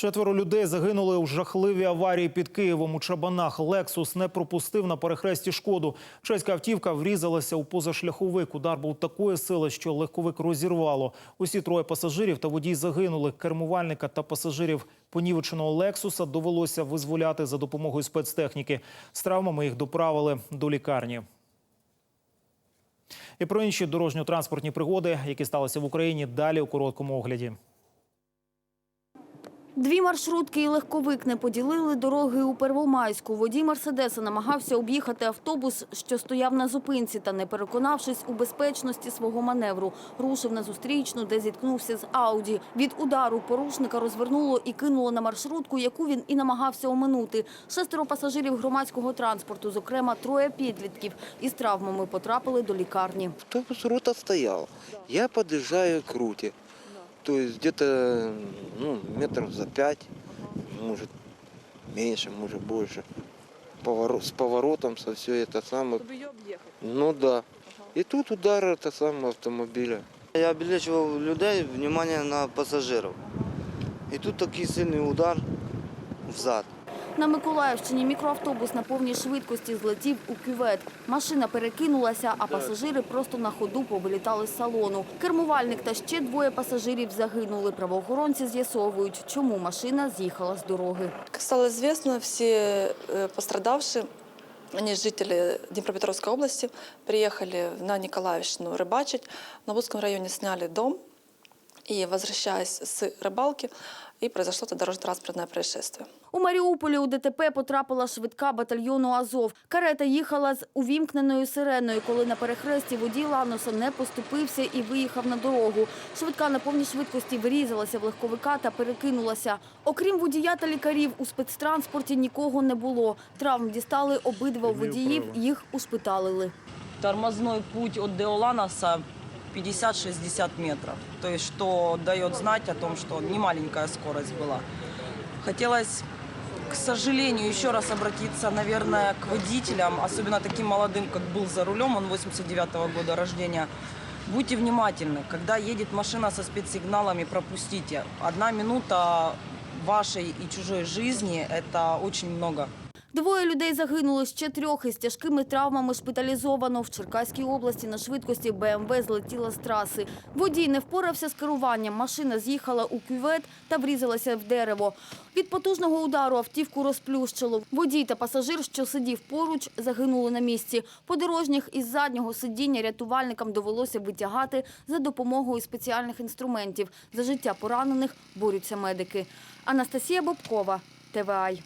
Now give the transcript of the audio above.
Четверо людей загинули у жахливій аварії під Києвом. У Чабанах Лексус не пропустив на перехресті шкоду. Чеська автівка врізалася у позашляховик. Удар був такої сили, що легковик розірвало. Усі троє пасажирів та водій загинули. Кермувальника та пасажирів понівеченого Лексуса довелося визволяти за допомогою спецтехніки. З травмами їх доправили до лікарні. І про інші дорожньо-транспортні пригоди, які сталися в Україні, далі у короткому огляді. Дві маршрутки і легковик не поділили дороги у Первомайську. Водій Мерседеса намагався об'їхати автобус, що стояв на зупинці, та не переконавшись у безпечності свого маневру, рушив на зустрічну, де зіткнувся з Ауді. Від удару порушника розвернуло і кинуло на маршрутку, яку він і намагався оминути. Шестеро пасажирів громадського транспорту, зокрема троє підлітків, із травмами потрапили до лікарні. Автобус рота стоял. Я подъезжаю к руте. То есть где-то ну, метров за пять, может меньше, может больше. Поворот, с поворотом, со все это самое. Чтобы ее объехать. Ну да. И тут удар это самого автомобиля. Я обілечував людей, внимание на пасажирів. І тут такий сильний удар взад. На Миколаївщині мікроавтобус на повній швидкості злетів у кювет. Машина перекинулася, а пасажири просто на ходу повилітали з салону. Кермувальник та ще двоє пасажирів загинули. Правоохоронці з'ясовують, чому машина з'їхала з дороги. Стало известно, все э, пострадавшие, они жители Днепропетровской области, приехали на Николаевщину рыбачить. В Навудском районе сняли дом и, возвращаясь с рыбалки, и произошло это дорожно-транспортное происшествие. У Маріуполі у ДТП потрапила швидка батальйону Азов. Карета їхала з увімкненою сиреною, коли на перехресті водій Ланоса не поступився і виїхав на дорогу. Швидка на повній швидкості врізалася в легковика та перекинулася. Окрім водія та лікарів, у спецтранспорті нікого не було. Травм дістали обидва водіїв, їх ушпиталили. Тормозной путь от Деоланоса 50-60 метров. То есть, что дает знать о том, что не маленькая скорость была. Хотелось, к сожалению, еще раз обратиться, наверное, к водителям, особенно таким молодым, как был за рулем, он 89-го года рождения. Будьте внимательны, когда едет машина со спецсигналами, пропустите. Одна минута вашей и чужой жизни – это очень много. Двоє людей загинули, ще трьох із тяжкими травмами шпиталізовано. В Черкаській області на швидкості БМВ злетіла з траси. Водій не впорався з керуванням. Машина з'їхала у кювет та врізалася в дерево. Від потужного удару автівку розплющило. Водій та пасажир, що сидів поруч, загинули на місці. Подорожніх із заднього сидіння рятувальникам довелося витягати за допомогою спеціальних інструментів. За життя поранених борються медики. Анастасія Бобкова, ТВАЙ.